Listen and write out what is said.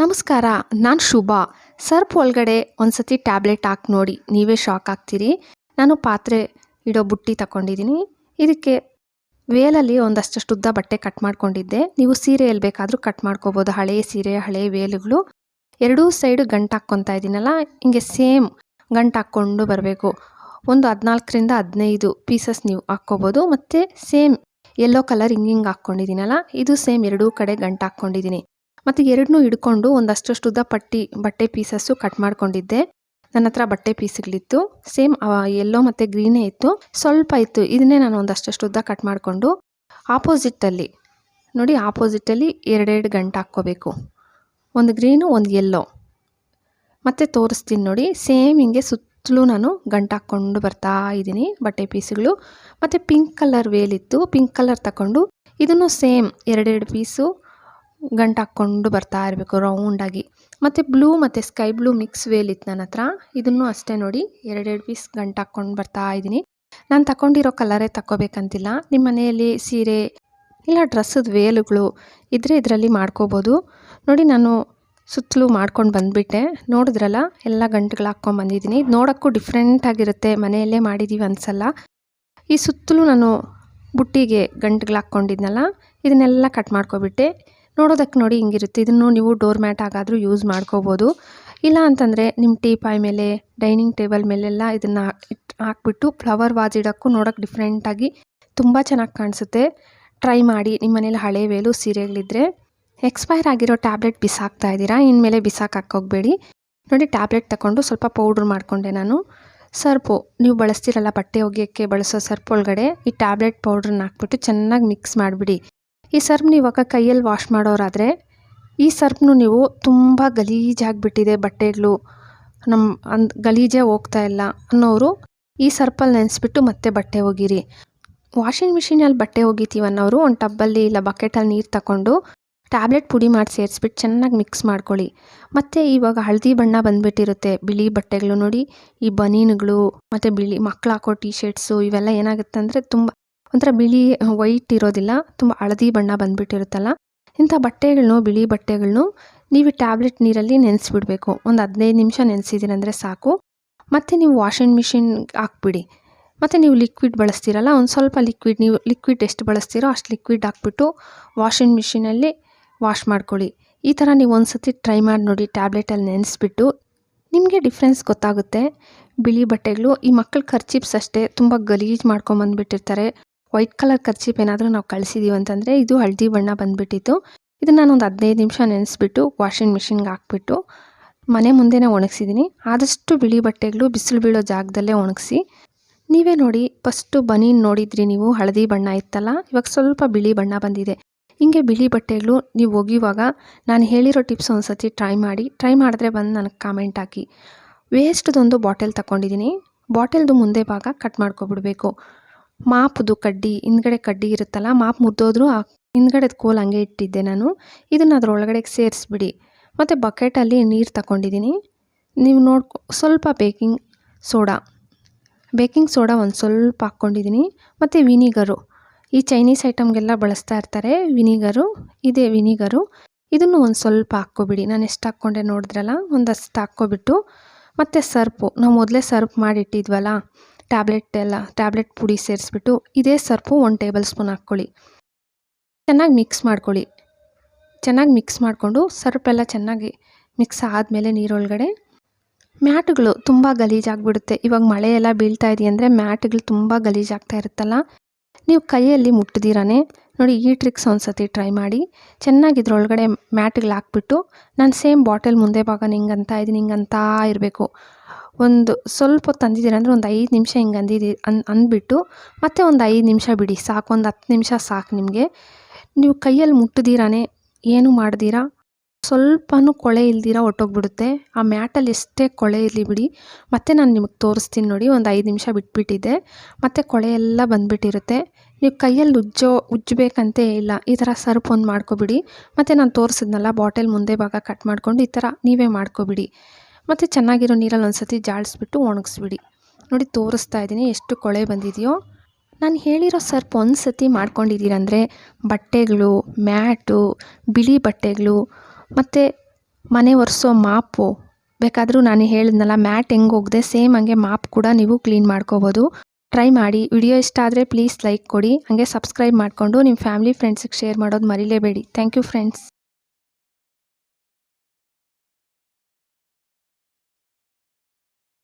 ನಮಸ್ಕಾರ, ನಾನು ಶುಭಾ. ಸರ್ಪ್ ಒಳಗಡೆ ಒಂದು ಸತಿ ಟ್ಯಾಬ್ಲೆಟ್ ಹಾಕಿ ನೋಡಿ, ನೀವೇ ಶಾಕ್ ಆಗ್ತೀರಿ. ನಾನು ಪಾತ್ರೆ ಇಡೋ ಬುಟ್ಟಿ ತಗೊಂಡಿದ್ದೀನಿ ಇದಕ್ಕೆ ವೇಲಲ್ಲಿ ಒಂದಷ್ಟು ಉದ್ದ ಬಟ್ಟೆ ಕಟ್ ಮಾಡ್ಕೊಂಡಿದ್ದೆ. ನೀವು ಸೀರೆಯಲ್ಲಿ ಬೇಕಾದರೂ ಕಟ್ ಮಾಡ್ಕೋಬೋದು. ಹಳೆಯ ಸೀರೆ ಹಳೆಯ ವೇಲುಗಳು. ಎರಡೂ ಸೈಡ್ ಗಂಟು ಹಾಕ್ಕೊತಾ ಇದ್ದೀನಲ್ಲ, ಹಿಂಗೆ ಸೇಮ್ ಗಂಟು ಹಾಕ್ಕೊಂಡು ಬರಬೇಕು. ಒಂದು ಹದಿನಾಲ್ಕರಿಂದ ಹದಿನೈದು ಪೀಸಸ್ ನೀವು ಹಾಕ್ಕೋಬೋದು. ಮತ್ತು ಸೇಮ್ ಯೆಲ್ಲೋ ಕಲರ್ ಹಿಂಗೆ ಹಿಂಗೆ ಹಾಕ್ಕೊಂಡಿದ್ದೀನಲ್ಲ, ಇದು ಸೇಮ್ ಎರಡೂ ಕಡೆ ಗಂಟು ಹಾಕ್ಕೊಂಡಿದ್ದೀನಿ. ಮತ್ತು ಎರಡನ್ನೂ ಹಿಡ್ಕೊಂಡು ಒಂದಷ್ಟು ಉದ್ದ ಪಟ್ಟಿ, ಬಟ್ಟೆ ಪೀಸಸ್ಸು ಕಟ್ ಮಾಡ್ಕೊಂಡಿದ್ದೆ. ನನ್ನ ಹತ್ರ ಬಟ್ಟೆ ಪೀಸ್ಗಳಿತ್ತು. ಸೇಮ್ ಎಲ್ಲೋ ಮತ್ತು ಗ್ರೀನೇ ಇತ್ತು. ಸ್ವಲ್ಪ ಇತ್ತು. ಇದನ್ನೇ ನಾನು ಒಂದಷ್ಟು ಉದ್ದ ಕಟ್ ಮಾಡಿಕೊಂಡು ಆಪೋಸಿಟಲ್ಲಿ ನೋಡಿ ಆಪೋಸಿಟಲ್ಲಿ ಎರಡೆರಡು ಗಂಟೆ ಹಾಕ್ಕೋಬೇಕು. ಒಂದು ಗ್ರೀನು ಒಂದು ಎಲ್ಲೋ ಮತ್ತು ತೋರಿಸ್ತೀನಿ ನೋಡಿ. ಸೇಮ್ ಹಿಂಗೆ ಸುತ್ತಲೂ ನಾನು ಗಂಟು ಹಾಕ್ಕೊಂಡು ಬರ್ತಾ ಇದ್ದೀನಿ ಬಟ್ಟೆ ಪೀಸ್ಗಳು. ಮತ್ತು ಪಿಂಕ್ ಕಲರ್ ವೇಲಿತ್ತು ಪಿಂಕ್ ಕಲರ್ ತಗೊಂಡು ಇದನ್ನು ಸೇಮ್ ಎರಡೆರಡು ಪೀಸು ಗಂಟು ಹಾಕ್ಕೊಂಡು ಬರ್ತಾ ಇರಬೇಕು ರೌಂಡಾಗಿ ಮತ್ತು ಬ್ಲೂ ಮತ್ತು ಸ್ಕೈ ಬ್ಲೂ ಮಿಕ್ಸ್ ವೇಲ್ ಇತ್ತು ನನ್ನ ಹತ್ರ ಇದನ್ನು ಅಷ್ಟೇ ನೋಡಿ ಎರಡೆರಡು ಪೀಸ್ ಗಂಟು ಹಾಕ್ಕೊಂಡು ಬರ್ತಾ ಇದ್ದೀನಿ. ನಾನು ತಗೊಂಡಿರೋ ಕಲರೇ ತಗೋಬೇಕಂತಿಲ್ಲ ನಿಮ್ಮ ಮನೆಯಲ್ಲಿ ಸೀರೆ ಇಲ್ಲ ಡ್ರೆಸ್ಸದ ವೇಲುಗಳು ಇದ್ದರೆ ಇದರಲ್ಲಿ ಮಾಡ್ಕೋಬೋದು. ನೋಡಿ ನಾನು ಸುತ್ತಲೂ ಮಾಡ್ಕೊಂಡು ಬಂದುಬಿಟ್ಟೆ. ನೋಡಿದ್ರಲ್ಲ, ಎಲ್ಲ ಗಂಟುಗಳು ಹಾಕ್ಕೊಂಡು ಬಂದಿದ್ದೀನಿ. ಇದು ನೋಡೋಕ್ಕೂ ಡಿಫ್ರೆಂಟಾಗಿರುತ್ತೆ ಮನೆಯಲ್ಲೇ ಮಾಡಿದ್ದೀವಿ ಅನ್ಸಲ್ಲ. ಈ ಸುತ್ತಲೂ ನಾನು ಬುಟ್ಟಿಗೆ ಗಂಟುಗಳು ಹಾಕ್ಕೊಂಡಿದ್ನಲ್ಲ, ಇದನ್ನೆಲ್ಲ ಕಟ್ ಮಾಡ್ಕೊಬಿಟ್ಟೆ. ನೋಡೋದಕ್ಕೆ ನೋಡಿ ಹಿಂಗಿರುತ್ತೆ. ಇದನ್ನು ನೀವು ಡೋರ್ ಮ್ಯಾಟ್ ಆಗಾದರೂ ಯೂಸ್ ಮಾಡ್ಕೋಬೋದು. ಇಲ್ಲ ಅಂತಂದರೆ ನಿಮ್ಮ ಟೀಪಾಯ್ ಮೇಲೆ ಡೈನಿಂಗ್ ಟೇಬಲ್ ಮೇಲೆಲ್ಲ ಇದನ್ನು ಹಾಕ್ಬಿಟ್ಟು ಫ್ಲವರ್ ವಾಸ್ ಇಡೋಕ್ಕೂ ನೋಡೋಕ್ಕೆ ಡಿಫ್ರೆಂಟಾಗಿ ತುಂಬ ಚೆನ್ನಾಗಿ ಕಾಣಿಸುತ್ತೆ. ಟ್ರೈ ಮಾಡಿ ನಿಮ್ಮ ಮನೇಲಿ ಹಳೆ ವೇಲು ಸೀರೆಗಳಿದ್ದರೆ ಎಕ್ಸ್ಪೈರ್ ಆಗಿರೋ ಟ್ಯಾಬ್ಲೆಟ್ ಬಿಸಾಕ್ತಾ ಇದ್ದೀರಾ? ಇನ್ಮೇಲೆ ಬಿಸಾಕಿ ಹಾಕೋಗ್ಬೇಡಿ ನೋಡಿ ಟ್ಯಾಬ್ಲೆಟ್ ತಗೊಂಡು ಸ್ವಲ್ಪ ಪೌಡ್ರ್ ಮಾಡಿಕೊಂಡೆ ನಾನು. ಸರ್ಪು ನೀವು ಬಳಸ್ತಿರಲ್ಲ ಬಟ್ಟೆ ಒಗೆಯೋಕ್ಕೆ ಬಳಸೋ ಸರ್ಪ್ ಒಳಗಡೆ ಈ ಟ್ಯಾಬ್ಲೆಟ್ ಪೌಡ್ರನ್ನ ಹಾಕ್ಬಿಟ್ಟು ಚೆನ್ನಾಗಿ ಮಿಕ್ಸ್ ಮಾಡಿಬಿಡಿ. ಈ ಸರ್ಪ್ನ ಇವಾಗ ಕೈಯಲ್ಲಿ ವಾಶ್ ಮಾಡೋರಾದರೆ, ಈ ಸರ್ಪ್ನು ನೀವು ತುಂಬ ಗಲೀಜಾಗಿಬಿಟ್ಟಿದೆ ಬಟ್ಟೆಗಳು. ನಮ್ಮ ಅಂದ್ ಗಲೀಜೇ ಹೋಗ್ತಾ ಇಲ್ಲ ಅನ್ನೋರು ಈ ಸರ್ಪಲ್ಲಿ ನೆನೆಸ್ಬಿಟ್ಟು ಮತ್ತೆ ಬಟ್ಟೆ ಒಗೀರಿ. ವಾಷಿಂಗ್ ಮಿಷಿನಲ್ಲಿ ಬಟ್ಟೆ ಒಗಿತೀವಿ ಅನ್ನೋರು ಒಂದು ಟಬ್ಬಲ್ಲಿ ಇಲ್ಲ ಬಕೆಟಲ್ಲಿ ನೀರು ತಗೊಂಡು ಟ್ಯಾಬ್ಲೆಟ್ ಪುಡಿ ಮಾಡಿ ಸೇರಿಸ್ಬಿಟ್ಟು ಚೆನ್ನಾಗಿ ಮಿಕ್ಸ್ ಮಾಡ್ಕೊಳ್ಳಿ. ಮತ್ತು ಇವಾಗ ಹಳದಿ ಬಣ್ಣ ಬಂದುಬಿಟ್ಟಿರುತ್ತೆ ಬಿಳಿ ಬಟ್ಟೆಗಳು ನೋಡಿ, ಈ ಬನೀನುಗಳು, ಮತ್ತು ಬಿಳಿ ಮಕ್ಕಳು ಹಾಕೋ ಟೀ ಶರ್ಟ್ಸು ಇವೆಲ್ಲ ಏನಾಗುತ್ತೆ ಅಂದರೆ ತುಂಬ ಒಂಥರ ಬಿಳಿ ವೈಟ್ ಇರೋದಿಲ್ಲ. ತುಂಬ ಹಳದಿ ಬಣ್ಣ ಬಂದುಬಿಟ್ಟಿರುತ್ತಲ್ಲ. ಇಂಥ ಬಟ್ಟೆಗಳನ್ನೂ ಬಿಳಿ ಬಟ್ಟೆಗಳನ್ನು ನೀವು ಟ್ಯಾಬ್ಲೆಟ್ ನೀರಲ್ಲಿ ನೆನೆಸ್ಬಿಡ್ಬೇಕು. ಒಂದು ಹದಿನೈದು ನಿಮಿಷ ನೆನೆಸಿದ್ದೀರಂದರೆ ಸಾಕು. ಮತ್ತು ನೀವು ವಾಷಿಂಗ್ ಮಿಷಿನ್ ಹಾಕ್ಬಿಡಿ. ಮತ್ತು ನೀವು ಲಿಕ್ವಿಡ್ ಬಳಸ್ತೀರಲ್ಲ, ಒಂದು ಸ್ವಲ್ಪ ಲಿಕ್ವಿಡ್, ನೀವು ಲಿಕ್ವಿಡ್ ಎಷ್ಟು ಬಳಸ್ತೀರೋ ಅಷ್ಟು ಲಿಕ್ವಿಡ್ ಹಾಕ್ಬಿಟ್ಟು ವಾಷಿಂಗ್ ಮಿಷಿನಲ್ಲಿ ವಾಶ್ ಮಾಡ್ಕೊಳ್ಳಿ. ಈ ಥರ ನೀವು ಒಂದು ಸತಿ ಟ್ರೈ ಮಾಡಿ ನೋಡಿ, ಟ್ಯಾಬ್ಲೆಟಲ್ಲಿ ನೆನೆಸ್ಬಿಟ್ಟು. ನಿಮಗೆ ಡಿಫ್ರೆನ್ಸ್ ಗೊತ್ತಾಗುತ್ತೆ. ಬಿಳಿ ಬಟ್ಟೆಗಳು, ಈ ಮಕ್ಕಳು ಖರ್ಚಿಪ್ಸ್ ಅಷ್ಟೇ ತುಂಬ ಗಲೀಜು ಮಾಡ್ಕೊಂಬಂದುಬಿಟ್ಟಿರ್ತಾರೆ. ವೈಟ್ ಕಲರ್ ಕರ್ಚಿಪ್ ಏನಾದರೂ ನಾವು ಕಳಿಸಿದ್ದೀವಿ ಅಂತಂದರೆ ಇದು ಹಳದಿ ಬಣ್ಣ ಬಂದುಬಿಟ್ಟಿತ್ತು. ಇದನ್ನು ನಾನು ಒಂದು ಹದಿನೈದು ನಿಮಿಷ ನೆನೆಸ್ಬಿಟ್ಟು ವಾಷಿಂಗ್ ಮಿಷಿನ್ಗೆ ಹಾಕ್ಬಿಟ್ಟು ಮನೆ ಮುಂದೆನೇ ಒಣಗಿಸಿದ್ದೀನಿ ಆದಷ್ಟು ಬಿಳಿ ಬಟ್ಟೆಗಳು ಬಿಸಿಲು ಬೀಳೋ ಜಾಗದಲ್ಲೇ ಒಣಗಿಸಿ. ನೀವೇ ನೋಡಿ, ಫಸ್ಟು ಬನೀನ್ ನೋಡಿದ್ರಿ ನೀವು, ಹಳದಿ ಬಣ್ಣ ಇತ್ತಲ್ಲ? ಇವಾಗ ಸ್ವಲ್ಪ ಬಿಳಿ ಬಣ್ಣ ಬಂದಿದೆ. ಹಿಂಗೆ ಬಿಳಿ ಬಟ್ಟೆಗಳು ನೀವು ಒಗೆಯುವಾಗ ನಾನು ಹೇಳಿರೋ ಟಿಪ್ಸ್ ಒಂದು ಸತಿ ಟ್ರೈ ಮಾಡಿ. ಟ್ರೈ ಮಾಡಿದ್ರೆ ಬಂದು ನನಗೆ ಕಾಮೆಂಟ್ ಹಾಕಿ. ವೇಸ್ಟ್ದೊಂದು ಬಾಟಲ್ ತಗೊಂಡಿದ್ದೀನಿ ಬಾಟಲ್ದು ಮುಂದೆ ಭಾಗ ಕಟ್ ಮಾಡ್ಕೊಬಿಡ್ಬೇಕು. ಮಾಪ್ದು ಕಡ್ಡಿ, ಹಿಂದ್ಗಡೆ ಕಡ್ಡಿ ಇರುತ್ತಲ್ಲ, ಮಾಪ್ ಮುರಿದೋದ್ರೂ ಆ ಹಿಂದ್ಗಡೆದು ಕೋಲ್ ಹಂಗೆ ಇಟ್ಟಿದ್ದೆ ನಾನು. ಇದನ್ನು ಅದರೊಳಗಡೆಗೆ ಸೇರಿಸ್ಬಿಡಿ. ಮತ್ತು ಬಕೆಟಲ್ಲಿ ನೀರು ತಗೊಂಡಿದ್ದೀನಿ ನೀವು ನೋಡ್ಕೊ ಸ್ವಲ್ಪ ಬೇಕಿಂಗ್ ಸೋಡಾ. ಬೇಕಿಂಗ್ ಸೋಡಾ ಒಂದು ಸ್ವಲ್ಪ ಹಾಕ್ಕೊಂಡಿದ್ದೀನಿ ಮತ್ತು ವಿನಿಗರು. ಈ ಚೈನೀಸ್ ಐಟಮ್ಗೆಲ್ಲ ಬಳಸ್ತಾ ಇರ್ತಾರೆ ವಿನಿಗರು. ಇದೇ ವಿನಿಗರು. ಇದನ್ನು ಒಂದು ಸ್ವಲ್ಪ ಹಾಕ್ಕೊಬಿಡಿ. ನಾನು ಎಷ್ಟು ಹಾಕ್ಕೊಂಡೆ ನೋಡಿದ್ರಲ್ಲ ಒಂದಷ್ಟು ಹಾಕ್ಕೊಬಿಟ್ಟು. ಮತ್ತು ಸರ್ಪು, ನಾವು ಮೊದಲೇ ಸರ್ಪ್ ಮಾಡಿಟ್ಟಿದ್ವಲ್ಲ ಟ್ಯಾಬ್ಲೆಟ್ ಎಲ್ಲ, ಟ್ಯಾಬ್ಲೆಟ್ ಪುಡಿ ಸೇರಿಸ್ಬಿಟ್ಟು ಇದೇ ಸರ್ಪು ಒಂದು ಟೇಬಲ್ ಸ್ಪೂನ್ ಹಾಕ್ಕೊಳ್ಳಿ. ಚೆನ್ನಾಗಿ ಮಿಕ್ಸ್ ಮಾಡ್ಕೊಳ್ಳಿ. ಚೆನ್ನಾಗಿ ಮಿಕ್ಸ್ ಮಾಡಿಕೊಂಡು ಸರ್ಪೆಲ್ಲ ಚೆನ್ನಾಗಿ ಮಿಕ್ಸ್ ಆದಮೇಲೆ ನೀರೊಳಗಡೆ. ಮ್ಯಾಟ್ಗಳು ತುಂಬ ಗಲೀಜಾಗಿಬಿಡುತ್ತೆ. ಇವಾಗ ಮಳೆ ಎಲ್ಲ ಬೀಳ್ತಾ ಇದೆಯಂದರೆ ಮ್ಯಾಟ್ಗಳು ತುಂಬ ಗಲೀಜಾಗ್ತಾ ಇರುತ್ತಲ್ಲ? ನೀವು ಕೈಯಲ್ಲಿ ಮುಟ್ಟಿದ್ದೀರಾನೆ ನೋಡಿ ಈ ಟ್ರಿಕ್ಸ್ ಒಂದು ಟ್ರೈ ಮಾಡಿ. ಚೆನ್ನಾಗಿ ಇದ್ರೊಳಗಡೆ ಮ್ಯಾಟ್ಗಳು ಹಾಕ್ಬಿಟ್ಟು ನಾನು ಸೇಮ್ ಬಾಟಲ್ ಮುಂದೆ ಭಾಗ ನಿಂಗಂತ ಇದ್ದೀನಿ ಹಿಂಗಂತ ಇರಬೇಕು. ಒಂದು ಸ್ವಲ್ಪ ಹೊತ್ತು ಅಂದಿದ್ದೀರ ಅಂದರೆ ಒಂದು ಐದು ನಿಮಿಷ ಹಿಂಗೆ ಅಂದಿದ್ದಿ ಅನ್ ಅಂದ್ಬಿಟ್ಟು ಮತ್ತೆ ಒಂದು ಐದು ನಿಮಿಷ ಬಿಡಿ ಸಾಕು, ಒಂದು ಹತ್ತು ನಿಮಿಷ ಸಾಕು ನಿಮಗೆ. ನೀವು ಕೈಯಲ್ಲಿ ಮುಟ್ಟಿದಿರಾನೆ ಏನು ಮಾಡ್ದಿರಾ? ಸ್ವಲ್ಪನೂ ಕೊಳೆ ಇಲ್ದಿರ ಹೊಟ್ಟೋಗ್ಬಿಡುತ್ತೆ ಆ ಮ್ಯಾಟಲ್ಲಿ ಎಷ್ಟೇ ಕೊಳೆ ಇರಲಿ ಬಿಡಿ. ಮತ್ತೆ ನಾನು ನಿಮಗೆ ತೋರಿಸ್ತೀನಿ ನೋಡಿ, ಒಂದು ಐದು ನಿಮಿಷ ಬಿಟ್ಬಿಟ್ಟಿದ್ದೆ. ಮತ್ತು ಕೊಳೆ ಎಲ್ಲ ಬಂದುಬಿಟ್ಟಿರುತ್ತೆ. ನೀವು ಕೈಯಲ್ಲಿ ಉಜ್ಜೋ, ಉಜ್ಜಬೇಕಂತೇ ಇಲ್ಲ, ಈ ಥರ ಸರ್ಪ್ ಒಂದು ಮಾಡ್ಕೊಬಿಡಿ. ಮತ್ತು ನಾನು ತೋರಿಸಿದ್ನಲ್ಲ, ಬಾಟಲ್ ಮುಂದೆ ಭಾಗ ಕಟ್ ಮಾಡ್ಕೊಂಡು ಈ ಥರ ನೀವೇ ಮಾಡ್ಕೊಬಿಡಿ. ಮತ್ತು ಚೆನ್ನಾಗಿರೋ ನೀರಲ್ಲಿ ಒಂದು ಸತಿ ಜಾಡಿಸ್ಬಿಟ್ಟು ಒಣಗಿಸ್ಬಿಡಿ. ನೋಡಿ ತೋರಿಸ್ತಾ ಇದ್ದೀನಿ ಎಷ್ಟು ಕೊಳೆ ಬಂದಿದೆಯೋ. ನಾನು ಹೇಳಿರೋ ಸರ್ಪ್ ಒಂದು ಸತಿ ಮಾಡ್ಕೊಂಡಿದ್ದೀರಂದರೆ ಬಟ್ಟೆಗಳು, ಮ್ಯಾಟು, ಬಿಳಿ ಬಟ್ಟೆಗಳು, ಮತ್ತು ಮನೆ ಒರೆಸೋ ಮಾಪು. ಬೇಕಾದರೂ ನಾನು ಹೇಳಿದ್ನಲ್ಲ, ಮ್ಯಾಟ್ ಹೆಂಗೆ ಹೋಗದೆ ಸೇಮ್ ಹಂಗೆ ಮಾಪ್ ಕೂಡ ನೀವು ಕ್ಲೀನ್ ಮಾಡ್ಕೋಬೋದು. ಟ್ರೈ ಮಾಡಿ. ವಿಡಿಯೋ ಇಷ್ಟ ಆದರೆ ಪ್ಲೀಸ್ ಲೈಕ್ ಕೊಡಿ. ಹಾಗೆ ಸಬ್ಸ್ಕ್ರೈಬ್ ಮಾಡಿಕೊಂಡು ನಿಮ್ಮ ಫ್ಯಾಮಿಲಿ, ಫ್ರೆಂಡ್ಸಿಗೆ ಶೇರ್ ಮಾಡೋದು ಮರಿಲೇಬೇಡಿ. Thank you friends.